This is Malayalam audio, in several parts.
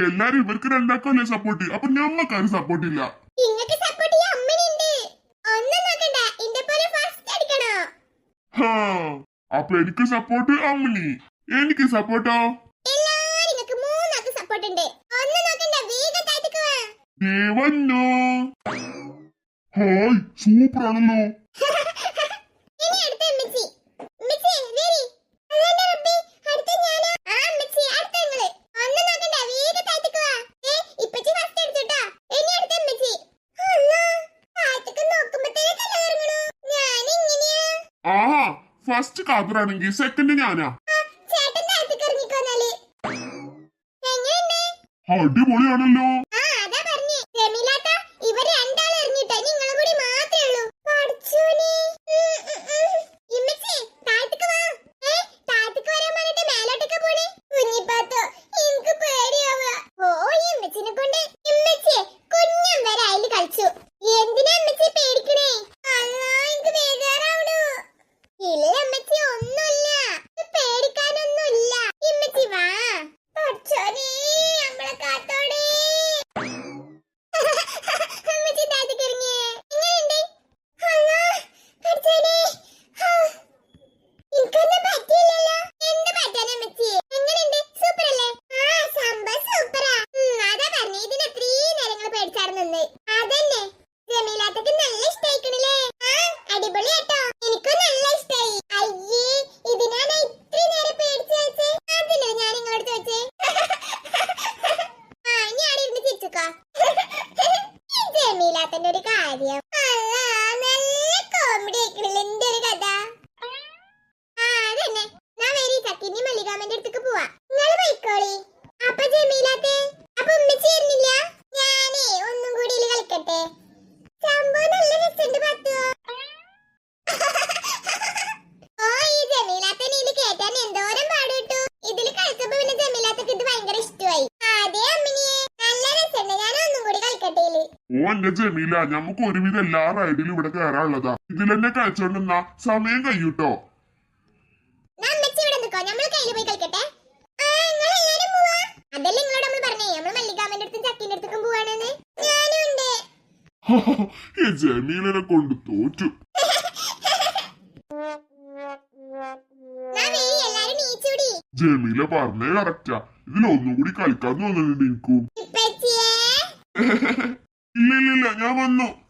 എല്ലാരും ഇവർക്ക് രണ്ടാക്കല്ലേ സപ്പോർട്ട് അപ്പൊ ഞമ്മക്കാരും സപ്പോർട്ട് ഇല്ല. അപ്പൊ എനിക്ക് സപ്പോർട്ട് അമ്മിണി. എനിക്ക് സപ്പോർട്ടോ സപ്പോർട്ട് ദേവന്നോ ഹായ് സൂപ്പറാണല്ലോ ആ ഫസ്റ്റ് കാബറാണെങ്കിൽ സെക്കൻഡ് ഞാനാ. അടിപൊളിയാണല്ലോ. 不客 ഓ എന്റെ ജമീല. നമുക്ക് ഒരുവിധം എല്ലാ റൈഡിലും ഇവിടെ കയറാനുള്ളതാ ഇതിൽ തന്നെ കഴിച്ചോണ്ടെന്നാ സമയം കഴിയൂട്ടോ. ജമീലനെ കൊണ്ട് തോറ്റു. ജമീല പറഞ്ഞേ കറക്റ്റാ ഇതിലൊന്നും കൂടി കളിക്കാൻ തോന്നുന്നുണ്ട് എനിക്കും. No, no, no, ya abandono.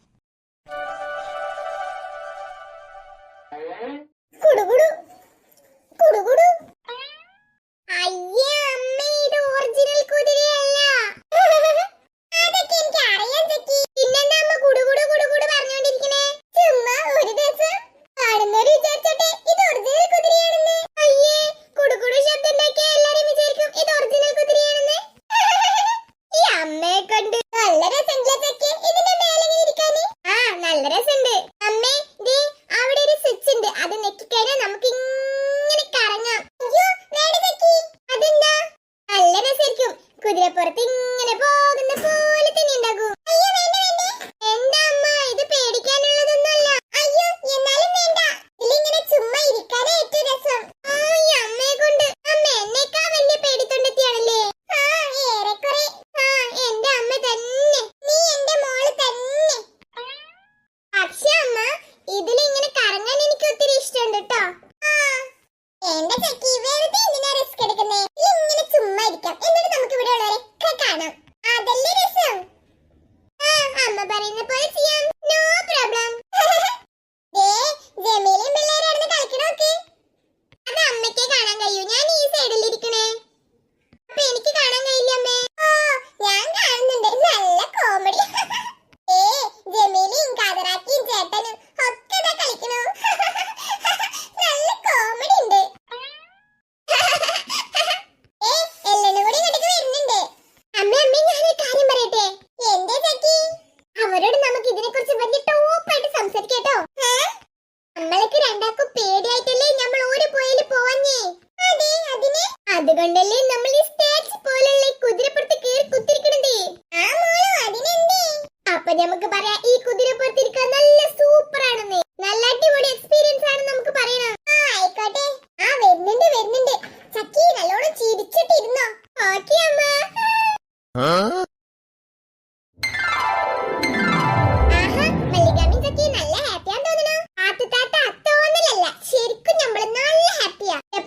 അപ്പൊ നമുക്ക് പറയാം ഈ കുതിരപ്പുറത്തിരിക്കാൻ നല്ല സൂപ്പർ ആണെന്ന്. നല്ല അടിപൊളി എക്സ്പീരിയൻസ് ആണ് നമുക്ക് പറയണം. ആ ആയിക്കോട്ടെ. ആ വരുന്നുണ്ട് വരുന്നുണ്ട്. ചക്കി നല്ലോണം ചിരിച്ചിട്ടിരുന്നോ? ഓക്കെ അമ്മ.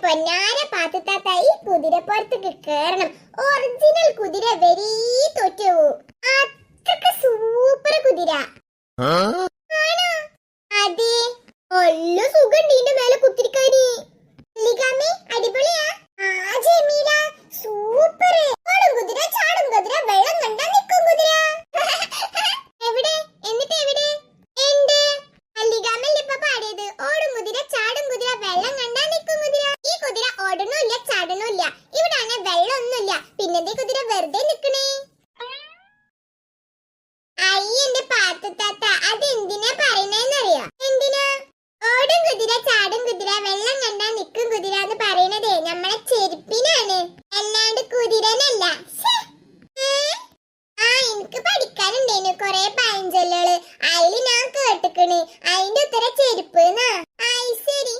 പൊന്നാര പാത്തുത്താത്ത ഈ കേറണം. ഒറിജിനൽ കുതിര വെരി തൊറ്റു ആ കുതിര. അതെ. ഒല്ല സുഖം ഇതിന്റെ മേലെ കുത്തിരിക്കാന് അടിപൊളിയാ. ആ ജമീല. സൂപ്പർ ഓടും കുതിര ചാടും കുതിര വെള്ളം കണ്ടാ നിക്കും കുതിര എവിടെ എന്നിട്ട് എവിടെ എന്റെ ലിഗാമല്ലേ ഇപ്പൊ പാടിയത് ഓടും കുതിര ചാടും കുതിര വെള്ളം കണ്ടാ നിക്കും കുതിര ഈ കുതിര ഓടണമില്ല ചാടണമില്ല ഇവിടെ അങ്ങനെ വെള്ളമൊന്നുമില്ല പിന്നെന്തേ കുതിര വെറുതെ നിക്കണേ അയ്യന്റെ പാത്തത്താത്ത അതെന്തിനാ പറയണേന്നറിയോ എന്തിനാ ഓടും കുതിര ചാടും കുതിര വെള്ളം കണ്ടാ നിക്കും കുതിര എന്ന് പറയണതേ നമ്മളെ ചെരുപ്പിനാണ് അല്ലാണ്ട് കുതിരനല്ല ശ്ശെ. ഏ? ആ എനിക്ക് പഠിക്കാനുണ്ടേനു കൊറേ പഴഞ്ചൊല്ലുകൾ അതിൽ ഞാൻ കേട്ടിക്കണ് അതിന്റെ ഉത്തര ചെരുപ്പ് ശരി.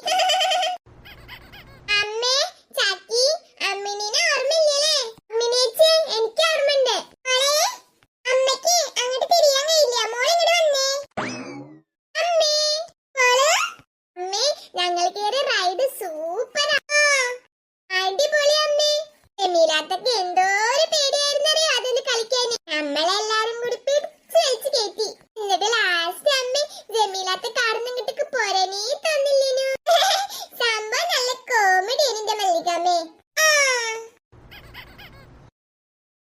അമ്മേ ചാക്കി അമ്മിനെ ഓർമ്മയില്ലേ അമ്മിനേച്ചി എനിക്ക് ഓർമ്മയുണ്ട്. മോളെ അമ്മയ്ക്ക് അങ്ങോട്ട് തിരിയാൻ കഴിയില്ല. മോൾ ഇങ്ങോട്ട് വന്നേ. അമ്മേ മോൾ. അമ്മേ ഞങ്ങൾ കേറിയ റൈഡ് സൂപ്പറാ അടിപൊളി അമ്മേ. ജമീലാത്തൊക്കെ എന്തോ ഒരു പേടിയായിരുന്നു അതൊന്ന് കളിക്കാൻ. നമ്മളെല്ലാരും കൂടി പിടിച്ച് വലിച്ച് കയറ്റി എന്നിട്ട് ലാസ്റ്റ് അമ്മ ജമീലാത്ത കാടുന്ന ഇങ്ങോട്ടേക്ക് പോരാനേ തന്നില്ലേനു സംഭവം നല്ല കോമഡി എന്റെ മല്ലികാമേ ആ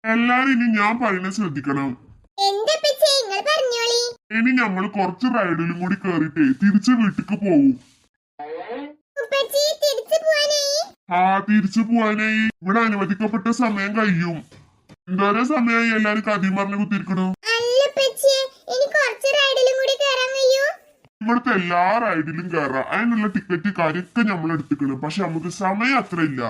എല്ലാരും ഇനി ഞാൻ പറയുന്നത് ശ്രദ്ധിക്കണം. പച്ചേ നിങ്ങൾ പറഞ്ഞോളി. ഇനി നമ്മൾ കുറച്ച് റൈഡിലും കൂടി കേറിട്ടേ തിരിച്ചു വീട്ടിക്ക് പോവും. ഉപ്പച്ചി തിരിച്ചു പോവാനായി. ആ തിരിച്ചു പോവാനായി. ഇവിടെ അനുവദിക്കപ്പെട്ട സമയം കഴിയും. എന്തോരം സമയമായി എല്ലാരും കഥയും പറഞ്ഞു കുത്തിരിക്കണു? അല്ല ഇനി കുറച്ച് റൈഡിലും കൂടി കേറാൻ കഴിയൂ. ഇവിടുത്തെ എല്ലാ റൈഡിലും കയറാം അതിനുള്ള ടിക്കറ്റ് കാര്യമൊക്കെ നമ്മൾ എടുത്തിക്കണം. പക്ഷെ നമുക്ക് സമയം അത്ര ഇല്ല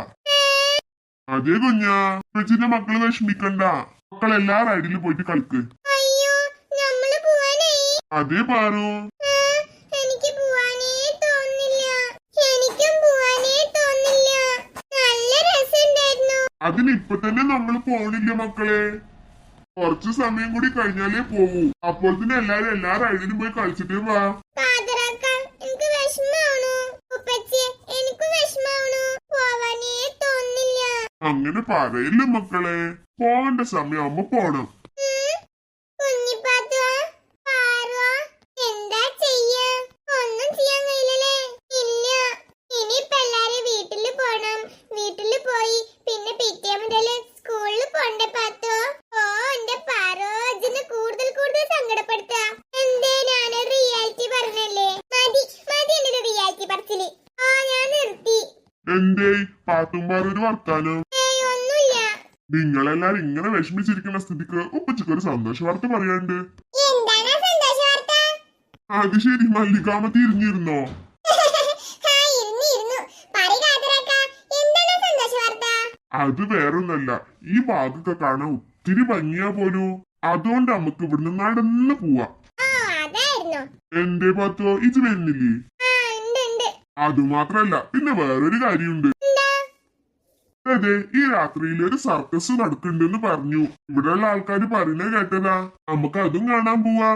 അതേ കുഞ്ഞാ. ഉപ്പച്ചിന്റെ മക്കൾ വിഷമിക്കണ്ട. മക്കൾ അടിയിൽ പോയിട്ട് കളിക്ക്. അതേ പാറു. ആ, എനിക്ക് പോവാനേ തോന്നില്ല. എനിക്കും പോവാനേ തോന്നില്ല. നല്ല രസമുണ്ടായിരുന്നു അതിന് ഇപ്പൊ തന്നെ നമ്മൾ പോണില്ല മക്കളെ. കുറച്ച് സമയം കൂടി കഴിഞ്ഞാലേ പോവൂ. അപ്പോൾ തന്നെ എല്ലാരും എല്ലാ റൈഡിലും പോയി കളിച്ചിട്ടേ വാ. അങ്ങനെ പറയില്ല മക്കളെ? പോകേണ്ട സമയമാകുമ്പോ പോണം. എന്താ പാത്തോ. പാത്തുമ്പാറൊരു വർത്താനം? നിങ്ങളെല്ലാരും ഇങ്ങനെ വിഷമിച്ചിരിക്കുന്ന സ്ഥിതിക്ക് ഉപ്പച്ചക്ക് ഒരു സന്തോഷ വാർത്ത പറയാണ്ട് അത് ശരി മല്ലികാമ തിരിഞ്ഞിരുന്നോ? അത് വേറൊന്നല്ല ഈ ഭാഗൊക്കെ കാണാൻ ഒത്തിരി ഭംഗിയാ പോലും. അതുകൊണ്ട് നമുക്ക് ഇവിടുന്ന് നടന്ന് പോവാ. എന്റെ പാത്തോ ഇത് വരുന്നില്ലേ. അതുമാത്രല്ല പിന്നെ വേറൊരു കാര്യമുണ്ട്? അതെ ഈ രാത്രിയിൽ ഒരു സർക്കസ് നടക്കുന്നുണ്ടെന്ന് പറഞ്ഞു. ഇവിടെയുള്ള ആൾക്കാര് പറയുന്നത് കേട്ടതാ. നമുക്ക് അതും കാണാൻ പോവാ.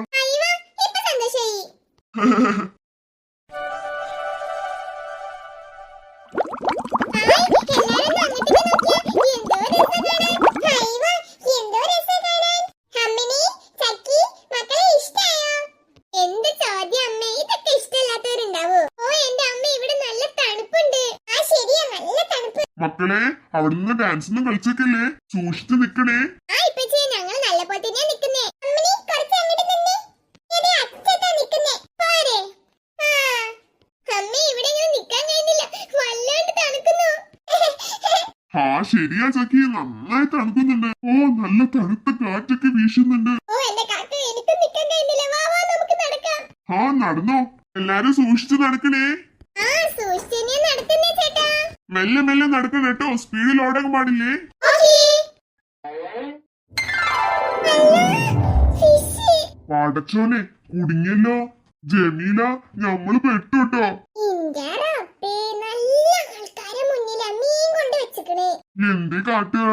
മക്കളെ അവിടുന്ന് ഡാൻസ് ഒന്നും കളിച്ചേക്കല്ലേ? സൂക്ഷിച്ചു നിക്കണേ. ആ ഞങ്ങൾ നല്ല പോലെ തന്നെയാ നിക്കുന്നേ. ശരിയാ ചക്കി. നന്നായി തണുക്കുന്നുണ്ട്. ഓ നല്ല തണുത്ത കാറ്റൊക്കെ വീശുന്നുണ്ട്. ആ നടന്നോ. എല്ലാരും സൂക്ഷിച്ചു നടക്കണേ ആ സൂക്ഷിച്ച് തന്നെയാ നടക്കുന്നേ ചേട്ടാ മെല്ലെ മെല്ലെ നടക്കണം കേട്ടോ. സ്പീഡിൽ ഓടാൻ പാടില്ലേ? പടച്ചോനെ കുടുങ്ങിയല്ലോ. ജമീല ഞമ്മൾ പെട്ടുട്ടോ എന്തേ കാട്ടുക?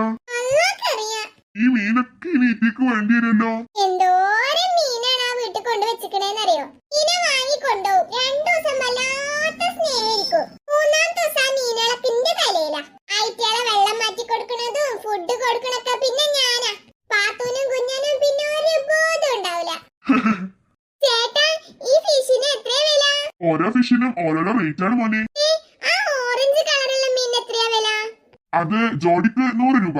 ഈ മീനൊക്കെ ഇനി ഇതിക്ക് വേണ്ടി വരുമല്ലോ. എന്തോരം മീനാണ് ആ വീട്ടിൽ കൊണ്ട് വെച്ചിക്കണേന്ന് അറിയോ ഇനി വാങ്ങി കൊണ്ടുപോകും രണ്ടു ദിവസം വല്ലാത്ത സ്നേഹിക്കും മൂന്നാം ദിവസം ആ മീനിളപ്പിന്റെ തലയില. അയറ്റയാളെ വെള്ളം മാറ്റി കൊടുക്കണതും ഫുഡ് കൊടുക്കണൊക്കെ പിന്നെ ഞാനാ. പാത്തൂനും കുഞ്ഞനും പിന്നെ ഒരു ബോധം ഉണ്ടാവില്ല. ചേട്ടാ ഈ ഫിഷിന് എത്ര വില? ഓരോ ഫിഷിനും ഓരോരോ റേറ്റ് ആണ് മോനെ. ആ ഓറഞ്ച് കളറുള്ള മീൻ എത്രയാ വില? അത് ജോഡിക്ക് നൂറ് രൂപ.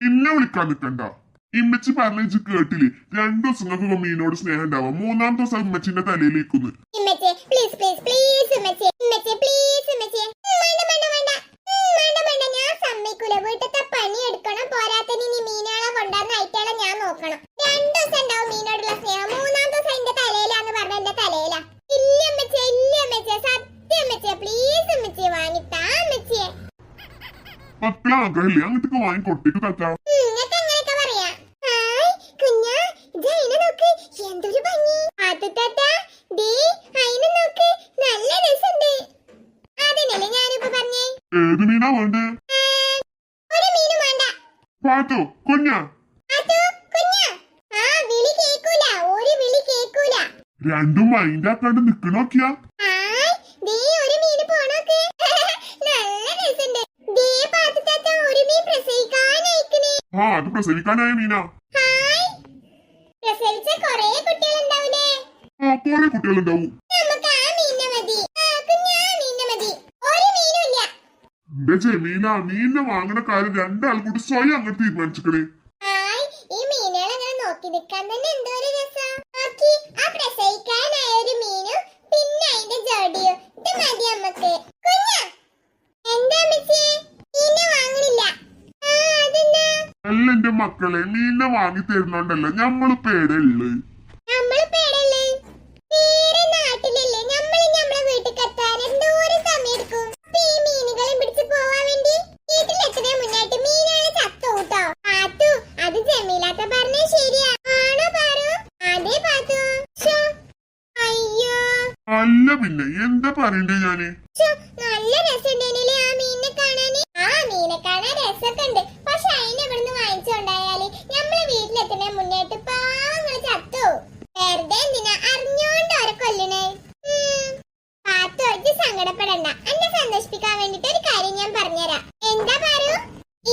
പിന്നെ വിളിക്കാൻ നിൽക്കണ്ട ഇമ്മച്ചി പറഞ്ഞ കേട്ടില്ലേ? രണ്ടു ദിവസങ്ങൾക്ക് മീനോട് സ്നേഹം ഉണ്ടാവും. മൂന്നാം ദിവസം ഇമ്മച്ചിന്റെ തലയിലേക്കുന്നു ദിവസം ദിവസം മക്കളെ ആഗ്രഹമില്ലേ? അങ്ങോട്ടേക്ക് വാങ്ങി കൊടുത്തേക്ക് താത്ത നിങ്ങൾക്ക് അങ്ങനെയൊക്കെ പറയാം ഹായ് കുഞ്ഞാ ഇത് അയിനെ നോക്ക് എന്തൊരു ആദ്യത്താത്ത ദേ അയിനെ നോക്ക് നല്ല രസമുണ്ട് അതിനല്ലേ ഞാനിപ്പോ പറഞ്ഞേ? ഏത് മീനാ വേണ്ടേ? ഒരു മീനും വേണ്ട. പാത്തു കുഞ്ഞാ. കുഞ്ഞാ. ആ വിളി കേക്കൂല ഒരു വിളി കേക്കൂല. രണ്ടും മൈൻഡ് ആക്കാണ്ട് നിക്കണോക്കിയാ ദേ ഒരു മീന് പോണോക്ക്. നല്ല ദേ ഒരു മീൻ പ്രസവിക്കാനയക്കണേ. ആ അത് പ്രസവിക്കാനായ മീനാ. ഹായ്. പ്രസവിച്ച കൊറേ കുട്ടികളുണ്ടാവൂലേ? കുറെ കുട്ടികളുണ്ടാവും. മീനും എന്റെ ജമീന മീനിനെ വാങ്ങണ കാര്യം രണ്ടാൾ കൂടി സ്വയം അങ്ങോട്ട് തീരുമാനിച്ചിക്കണേ ഹായ് ഈ മക്കളെ അങ്ങനെ നോക്കി നിൽക്കാൻ തന്നെ എന്തോ ഒരു രസം നോക്കി ആ പ്രസവിക്കാനായ ഒരു മീനും പിന്നെ അതിന്റെ ജോഡിയും ഇത് മതി അമ്മയ്ക്ക് കുഞ്ഞാ എന്താ അമ്മച്ചിയെ മീനെ വാങ്ങണില്ല ആ അതെന്താ അല്ല എന്റെ മക്കളെ മീനിനെ വാങ്ങി തരുന്നോണ്ടല്ലോ ഞമ്മളിപ്പോ ഏടുള്ളത് നമ്മൾ പേടല്ലേ വേറെ നാട്ടിലല്ലേ നമ്മൾ നമ്മളെ വീട്ടിൽ എത്താൻ എന്തോരം സമയം എടുക്കും അപ്പൊ ഈ മീനുകളെ പിടിച്ച് പോവാൻ വേണ്ടി വീട്ടിലെത്തുന്ന മുന്നായിട്ട് മീനുകളെ ചത്തോട്ടോ പാത്തു അത് ജമീലാത്ത പറഞ്ഞ ശരിയാ ആണോ പാറു അതെ പാത്തു ശ്ശോ, അയ്യോ അല്ല പിന്നെ എന്താ പറയണ്ടേ ഞാൻ? നല്ല രസമുണ്ടേനില്ലേ ആ മീനിനെ കാണാന് ആ മീനെ കാണാൻ രസമൊക്കെ ഉണ്ട് പക്ഷെ അതിനെ ഇവിടുന്ന് വാങ്ങിച്ചുകൊണ്ടായാൽ നമ്മളെ വീട്ടിലെത്തുന്ന മുന്നേട്ട് പാങ്ങൾ ചത്തു വെറുതെ എന്തിനാ അറിഞ്ഞോണ്ട് അവരെ കൊല്ലണേ? ഉം. പാത്തു ഒഴിച്ച് സങ്കടപ്പെടണ്ട. എന്നെ സന്തോഷിപ്പിക്കാൻ വേണ്ടിട്ട് ഒരു കാര്യം ഞാൻ പറഞ്ഞുതരാം. എന്താ പാറു?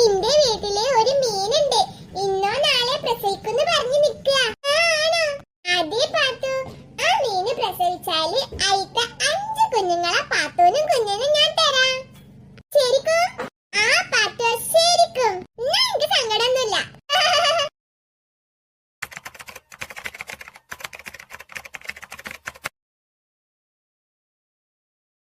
എന്റെ വീട്ടിൽ ഒരു മീനുണ്ട്. ഇന്നോ നാളെ പ്രസവിക്കുന്നു പറഞ്ഞു നിക്കുക